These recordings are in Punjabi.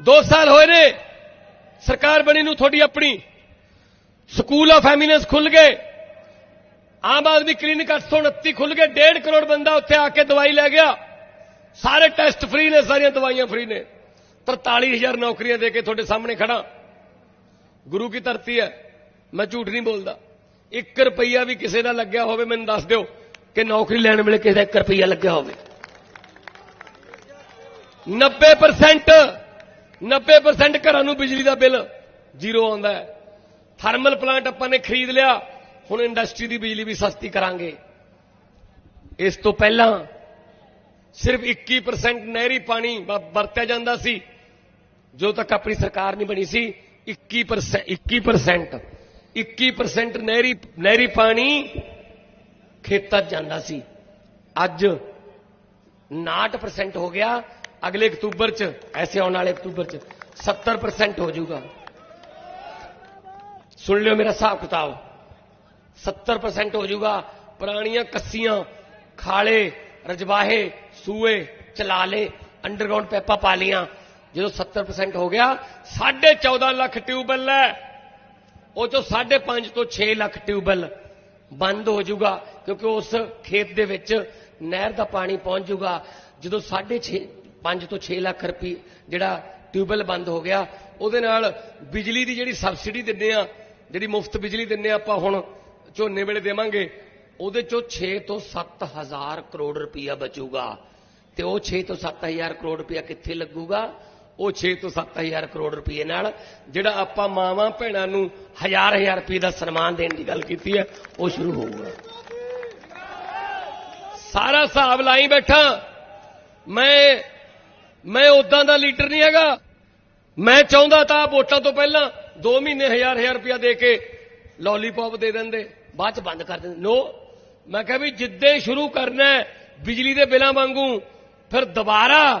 2 ਸਾਲ ਹੋਏ ਨੇ, ਸਰਕਾਰ ਬਣੀ ਨੂੰ ਤੁਹਾਡੀ ਆਪਣੀ। ਸਕੂਲ ਆਫ ਐਮੀਨੈਂਸ ਖੁੱਲ ਗਏ। ਆਮ ਆਦਮੀ ਕਲੀਨਿਕ 829 ਖੁੱਲ ਗਏ 1.5 ਕਰੋੜ ਬੰਦਾ ਉੱਥੇ ਆ ਕੇ ਦਵਾਈ ਲੈ ਗਿਆ। ਸਾਰੇ ਟੈਸਟ ਫ੍ਰੀ ਨੇ, ਸਾਰੀਆਂ ਦਵਾਈਆਂ ਫ੍ਰੀ ਨੇ। 43000 ਨੌਕਰੀਆਂ ਦੇ ਕੇ ਤੁਹਾਡੇ ਸਾਹਮਣੇ ਖੜਾ ਗੁਰੂ ਕੀ ਧਰਤੀ ਹੈ? ਮੈਂ ਝੂਠ ਨਹੀਂ ਬੋਲਦਾ। 1 ਰੁਪਈਆ ਵੀ ਕਿਸੇ ਦਾ ਲੱਗਿਆ ਹੋਵੇ, ਮੈਨੂੰ ਦੱਸ ਦਿਓ ਕਿ ਨੌਕਰੀ ਲੈਣ ਵੇਲੇ ਕਿਸੇ ਦਾ 1 ਰੁਪਈਆ ਲੱਗਿਆ ਹੋਵੇ। 90% 90% ਘਰਾਂ ਨੂੰ ਬਿਜਲੀ ਦਾ ਬਿੱਲ ਜ਼ੀਰੋ ਆਉਂਦਾ ਹੈ। ਥਰਮਲ ਪਲਾਂਟ ਆਪਾਂ ਨੇ ਖਰੀਦ ਲਿਆ, ਹੁਣ ਇੰਡਸਟਰੀ ਦੀ ਬਿਜਲੀ ਵੀ ਸਸਤੀ ਕਰਾਂਗੇ। ਇਸ ਤੋਂ ਪਹਿਲਾਂ ਸਿਰਫ 21% ਨਹਿਰੀ ਪਾਣੀ ਵਰਤਿਆ ਜਾਂਦਾ ਸੀ। ਜੋ ਤੱਕ ਆਪਣੀ ਸਰਕਾਰ ਨਹੀਂ ਬਣੀ ਸੀ 21% 21% 21% ਨਹਿਰੀ ਨਹਿਰੀ ਪਾਣੀ ਖੇਤਾਂ 'ਚ ਜਾਂਦਾ ਸੀ। ਅੱਜ 59% ਹੋ ਗਿਆ ਅਗਲੇ ਅਕਤੂਬਰ 'ਚ, ਐਸੇ ਆਉਣ ਵਾਲੇ ਅਕਤੂਬਰ 'ਚ 70% ਹੋ ਜਾਊਗਾ। ਸੁਣ ਲਿਓ ਮੇਰਾ ਹਿਸਾਬ ਕਿਤਾਬ। 70% ਹੋ ਜਾਊਗਾ, ਪੁਰਾਣੀਆਂ ਕੱਸੀਆਂ, ਖਾਲੇ, ਰਜਵਾਹੇ, ਸੂਏ, ਚਲਾਲੇ ਅੰਡਰਗਰਾਉਂਡ ਪੈਪਾ ਪਾ ਲੀਆਂ ਜਦੋਂ 70% ਹੋ ਗਿਆ 14.5 ਲੱਖ ਟਿਊਬਵੈੱਲ ਹੈ। ਉਹ ਚੋਂ 5.5 ਤੋਂ 6 ਲੱਖ ਟਿਊਬਵੈੱਲ ਬੰਦ ਹੋ ਜਾਊਗਾ, ਕਿਉਂਕਿ ਉਸ ਖੇਤ ਦੇ ਵਿੱਚ ਨਹਿਰ ਦਾ ਪਾਣੀ ਪਹੁੰਚ ਜਾਊਗਾ। ਜਦੋਂ 6.5 5 ਤੋਂ 6 ਲੱਖ ਰੁਪਏ ਜਿਹੜਾ ਟਿਊਬਵੈੱਲ ਬੰਦ ਹੋ ਗਿਆ। ਉਹਦੇ ਨਾਲ ਬਿਜਲੀ ਦੀ ਜਿਹੜੀ ਸਬਸਿਡੀ ਦਿੰਦੇ ਆ, ਜਿਹੜੀ ਮੁਫਤ ਬਿਜਲੀ ਦਿੰਦੇ ਆ ਆਪਾਂ ਹੁਣ ਝੋਨੇ ਵੇਲੇ ਦੇਵਾਂਗੇ, ਉਹਦੇ ਚੋਂ 6 ਤੋਂ 7000 ਕਰੋੜ ਰੁਪਇਆ ਬਚੂਗਾ। ਤੇ ਉਹ 6 ਤੋਂ 7000 ਕਰੋੜ ਰੁਪਇਆ ਕਿੱਥੇ ਲੱਗੂਗਾ? ਉਹ 6 ਤੋਂ 7000 ਕਰੋੜ ਰੁਪਏ ਨਾਲ ਜਿਹੜਾ ਆਪਾਂ ਮਾਵਾਂ ਭੈਣਾਂ ਨੂੰ ਹਜ਼ਾਰ ਹਜ਼ਾਰ ਰੁਪਏ ਦਾ ਸਨਮਾਨ ਦੇਣ ਦੀ ਗੱਲ ਕੀਤੀ ਹੈ, ਉਹ ਸ਼ੁਰੂ ਹੋਊਗਾ। ਸਾਰਾ ਹਿਸਾਬ ਲਾਈ ਬੈਠਾ। ਮੈਂ ਮੈਂ ਉਦਾਂ ਦਾ ਲੀਡਰ ਨਹੀਂ ਹੈਗਾ। ਮੈਂ ਚਾਹੁੰਦਾ ਤਾਂ ਵੋਟਾਂ ਤੋਂ ਪਹਿਲਾਂ 2 ਮਹੀਨੇ ਹਜ਼ਾਰ ਹਜ਼ਾਰ ਰੁਪਇਆ ਦੇ ਕੇ ਲੋਲੀਪੌਪ ਦੇ ਦਿੰਦੇ। ਬਾਅਦ ਚ ਬੰਦ ਕਰ ਦਿੰਦੇ। ਨੋ ਮੈਂ ਕਿਹਾ ਵੀ ਜਿੱਦੇ ਸ਼ੁਰੂ ਕਰਨਾ ਬਿਜਲੀ ਦੇ ਬਿੱਲਾਂ ਵਾਂਗੂ, ਫਿਰ ਦੁਬਾਰਾ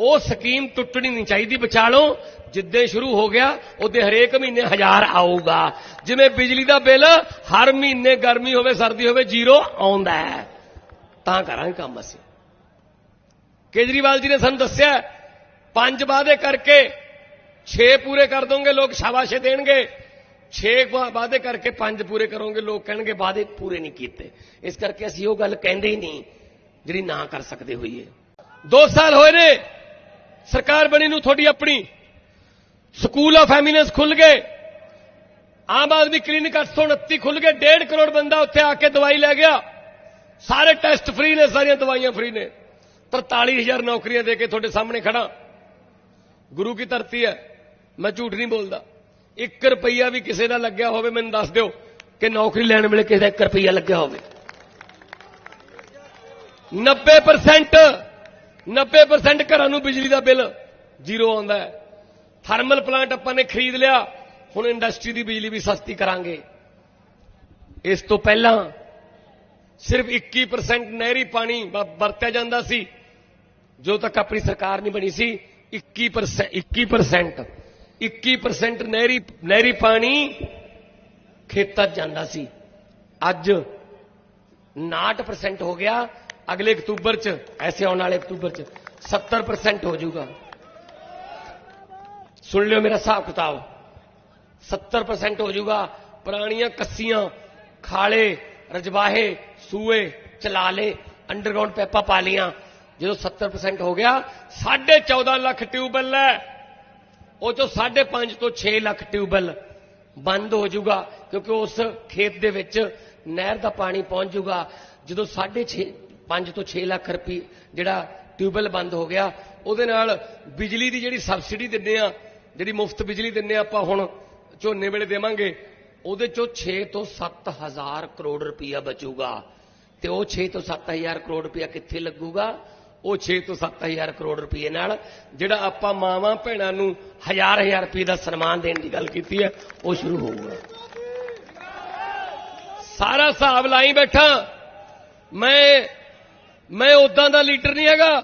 ਉਹ ਸਕੀਮ ਟੁੱਟਣੀ ਨਹੀਂ ਚਾਹੀਦੀ, ਬਚਾ ਲਓ। ਜਿੱਦੇ ਸ਼ੁਰੂ ਹੋ ਗਿਆ, ਉਹਦੇ ਹਰੇਕ ਮਹੀਨੇ ਹਜ਼ਾਰ ਆਊਗਾ। ਜਿਵੇਂ ਬਿਜਲੀ ਦਾ ਬਿੱਲ ਹਰ ਮਹੀਨੇ ਗਰਮੀ ਹੋਵੇ, ਸਰਦੀ ਹੋਵੇ, ਜ਼ੀਰੋ ਆਉਂਦਾ ਹੈ। ਤਾਂ ਕਰਾਂਗੇ ਕੰਮ ਅਸੀਂ। ਕੇਜਰੀਵਾਲ ਜੀ ਨੇ ਸਾਨੂੰ ਦੱਸਿਆ ਪੰਜ ਵਾਅਦੇ ਕਰਕੇ 6 ਪੂਰੇ ਕਰ ਦੋਗੇ, ਲੋਕ ਸ਼ਾਬਾਸ਼ੇ ਦੇਣਗੇ। 6 ਵਾਅਦੇ ਕਰਕੇ ਪੰਜ ਪੂਰੇ ਕਰੋਗੇ, ਲੋਕ ਕਹਿਣਗੇ ਵਾਅਦੇ ਪੂਰੇ ਨਹੀਂ ਕੀਤੇ। ਇਸ ਕਰਕੇ ਅਸੀਂ ਉਹ ਗੱਲ ਕਹਿੰਦੇ ਹੀ ਨਹੀਂ, ਜਿਹੜੀ ਨਾ ਕਰ ਸਕਦੇ ਹੋਈਏ 2 ਸਾਲ ਹੋਏ ਨੇ, ਸਰਕਾਰ ਬਣੀ ਨੂੰ ਤੁਹਾਡੀ ਆਪਣੀ। ਸਕੂਲ ਆਫ ਐਮੀਨੈਂਸ ਖੁੱਲ ਗਏ। ਆਮ ਆਦਮੀ ਕਲੀਨਿਕ 829 ਖੁੱਲ ਗਏ 1.5 ਕਰੋੜ ਬੰਦਾ ਉੱਥੇ ਆ ਕੇ ਦਵਾਈ ਲੈ ਗਿਆ। ਸਾਰੇ ਟੈਸਟ ਫ੍ਰੀ ਨੇ, ਸਾਰੀਆਂ ਦਵਾਈਆਂ ਫ੍ਰੀ ਨੇ। 43000 ਨੌਕਰੀਆਂ ਦੇ ਕੇ ਤੁਹਾਡੇ ਸਾਹਮਣੇ ਖੜਾ। ਗੁਰੂ ਕੀ ਧਰਤੀ ਹੈ? ਮੈਂ ਝੂਠ ਨਹੀਂ ਬੋਲਦਾ। 1 ਰੁਪਈਆ ਵੀ ਕਿਸੇ ਦਾ ਲੱਗਿਆ ਹੋਵੇ, ਮੈਨੂੰ ਦੱਸ ਦਿਓ ਕਿ ਨੌਕਰੀ ਲੈਣ ਵੇਲੇ ਕਿਸੇ ਦਾ 1 ਰੁਪਈਆ ਲੱਗਿਆ ਹੋਵੇ। 90% 90% ਘਰਾਂ ਨੂੰ ਬਿਜਲੀ ਦਾ ਬਿੱਲ ਜ਼ੀਰੋ ਆਉਂਦਾ ਹੈ। ਥਰਮਲ ਪਲਾਂਟ ਆਪਾਂ ਨੇ ਖਰੀਦ ਲਿਆ, ਹੁਣ ਇੰਡਸਟਰੀ ਦੀ ਬਿਜਲੀ ਵੀ ਸਸਤੀ ਕਰਾਂਗੇ। ਇਸ ਤੋਂ ਪਹਿਲਾਂ ਸਿਰਫ 21% ਨਹਿਰੀ ਪਾਣੀ ਵਰਤਿਆ ਜਾਂਦਾ ਸੀ। ਜੋ ਤੱਕ ਆਪਣੀ ਸਰਕਾਰ ਨਹੀਂ ਬਣੀ ਸੀ 21% 21% 21% ਨਹਿਰੀ ਨਹਿਰੀ ਪਾਣੀ ਖੇਤਾਂ 'ਚ ਜਾਂਦਾ ਸੀ। ਅੱਜ 59% ਹੋ ਗਿਆ। ਅਗਲੇ ਅਕਤੂਬਰ 'ਚ, ਐਸੇ ਆਉਣ ਵਾਲੇ ਅਕਤੂਬਰ 'ਚ 70% ਹੋ ਜਾਊਗਾ। ਸੁਣ ਲਿਓ ਮੇਰਾ ਹਿਸਾਬ ਕਿਤਾਬ। 70% ਹੋ ਜਾਊਗਾ। ਪੁਰਾਣੀਆਂ ਕੱਸੀਆਂ ਖਾਲੇ, ਰਜਵਾਹੇ, ਸੂਏ, ਚਲਾਲੇ ਅੰਡਰਗਰਾਉਂਡ ਪੈਪਾ ਪਾ ਲੀਆਂ ਜਦੋਂ 70% ਹੋ ਗਿਆ 14.5 ਲੱਖ ਟਿਊਬਵੈੱਲ ਹੈ। ਉਹ ਚੋਂ 5.5 ਤੋਂ 6 ਲੱਖ ਟਿਊਬਵੈੱਲ ਬੰਦ ਹੋ ਜਾਊਗਾ, ਕਿਉਂਕਿ ਉਸ ਖੇਤ ਦੇ ਵਿੱਚ ਨਹਿਰ ਦਾ ਪਾਣੀ ਪਹੁੰਚ ਜਾਊਗਾ। ਜਦੋਂ 6.5 5 ਤੋਂ 6 ਲੱਖ ਰੁਪਏ ਜਿਹੜਾ ਟਿਊਬਵੈੱਲ ਬੰਦ ਹੋ ਗਿਆ, ਉਹਦੇ ਨਾਲ ਬਿਜਲੀ ਦੀ ਜਿਹੜੀ ਸਬਸਿਡੀ ਦਿੰਦੇ ਆ ਜਿਹੜੀ ਮੁਫਤ ਬਿਜਲੀ ਦਿੰਦੇ ਆ ਆਪਾਂ ਹੁਣ, ਝੋਨੇ ਵੇਲੇ ਦੇਵਾਂਗੇ, ਉਹਦੇ ਚੋਂ 6 ਤੋਂ 7000 ਕਰੋੜ ਰੁਪਇਆ ਬਚੂਗਾ। ਤੇ ਉਹ 6 ਤੋਂ 7000 ਕਰੋੜ ਰੁਪਇਆ ਕਿੱਥੇ ਲੱਗੂਗਾ? ਉਹ 6 ਤੋਂ 7000 ਕਰੋੜ ਰੁਪਏ ਨਾਲ, ਜਿਹੜਾ ਆਪਾਂ ਮਾਵਾਂ ਭੈਣਾਂ ਨੂੰ ਹਜ਼ਾਰ ਹਜ਼ਾਰ ਰੁਪਏ ਦਾ ਸਨਮਾਨ ਦੇਣ ਦੀ ਗੱਲ ਕੀਤੀ ਹੈ, ਉਹ ਸ਼ੁਰੂ ਹੋਊਗਾ। ਸਾਰਾ ਹਿਸਾਬ ਲਾਈ ਬੈਠਾ। ਮੈਂ ਮੈਂ ਉਦਾਂ ਦਾ ਲੀਡਰ ਨਹੀਂ ਹੈਗਾ।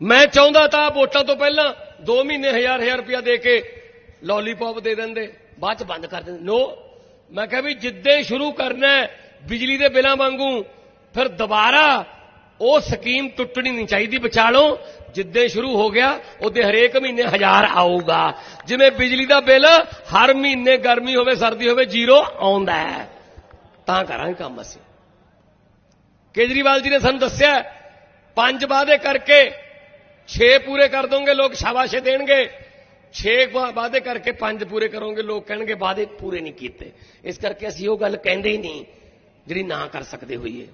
ਮੈਂ ਚਾਹੁੰਦਾ ਤਾਂ ਵੋਟਾਂ ਤੋਂ ਪਹਿਲਾਂ 2 ਮਹੀਨੇ ਹਜ਼ਾਰ ਹਜ਼ਾਰ ਰੁਪਇਆ ਦੇ ਕੇ ਲੋਲੀਪੌਪ ਦੇ ਦਿੰਦੇ, ਬਾਅਦ ਚ ਬੰਦ ਕਰ ਦਿੰਦੇ। ਨੋ ਮੈਂ ਕਿਹਾ ਵੀ ਜਿੱਦੇ ਸ਼ੁਰੂ ਕਰਨਾ ਬਿਜਲੀ ਦੇ ਬਿੱਲਾਂ ਵਾਂਗੂ, ਫਿਰ ਦੁਬਾਰਾ ਉਹ ਸਕੀਮ ਟੁੱਟਣੀ ਨਹੀਂ ਚਾਹੀਦੀ ਵਿਚਾਲੋ ਜਿੱਦੇ ਸ਼ੁਰੂ ਹੋ ਗਿਆ, ਉਹਦੇ ਹਰੇਕ ਮਹੀਨੇ ਹਜ਼ਾਰ ਆਊਗਾ। ਜਿਵੇਂ ਬਿਜਲੀ ਦਾ ਬਿੱਲ, ਹਰ ਮਹੀਨੇ ਗਰਮੀ ਹੋਵੇ, ਸਰਦੀ ਹੋਵੇ, ਜ਼ੀਰੋ ਆਉਂਦਾ ਹੈ। ਤਾਂ ਕਰਾਂਗੇ ਕੰਮ ਅਸੀਂ। ਕੇਜਰੀਵਾਲ ਜੀ ਨੇ ਸਾਨੂੰ ਦੱਸਿਆ, ਪੰਜ ਵਾਅਦੇ ਕਰਕੇ 6 ਪੂਰੇ ਕਰ ਦੋਗੇ, ਲੋਕ ਸ਼ਾਬਾਸ਼ੇ ਦੇਣਗੇ। 6 ਵਾਅਦੇ ਕਰਕੇ ਪੰਜ ਪੂਰੇ ਕਰੋਗੇ, ਲੋਕ ਕਹਿਣਗੇ ਵਾਅਦੇ ਪੂਰੇ ਨਹੀਂ ਕੀਤੇ। ਇਸ ਕਰਕੇ ਅਸੀਂ ਉਹ ਗੱਲ ਕਹਿੰਦੇ ਹੀ ਨਹੀਂ, ਜਿਹੜੀ ਨਾ ਕਰ ਸਕਦੇ ਹੋਈਏ।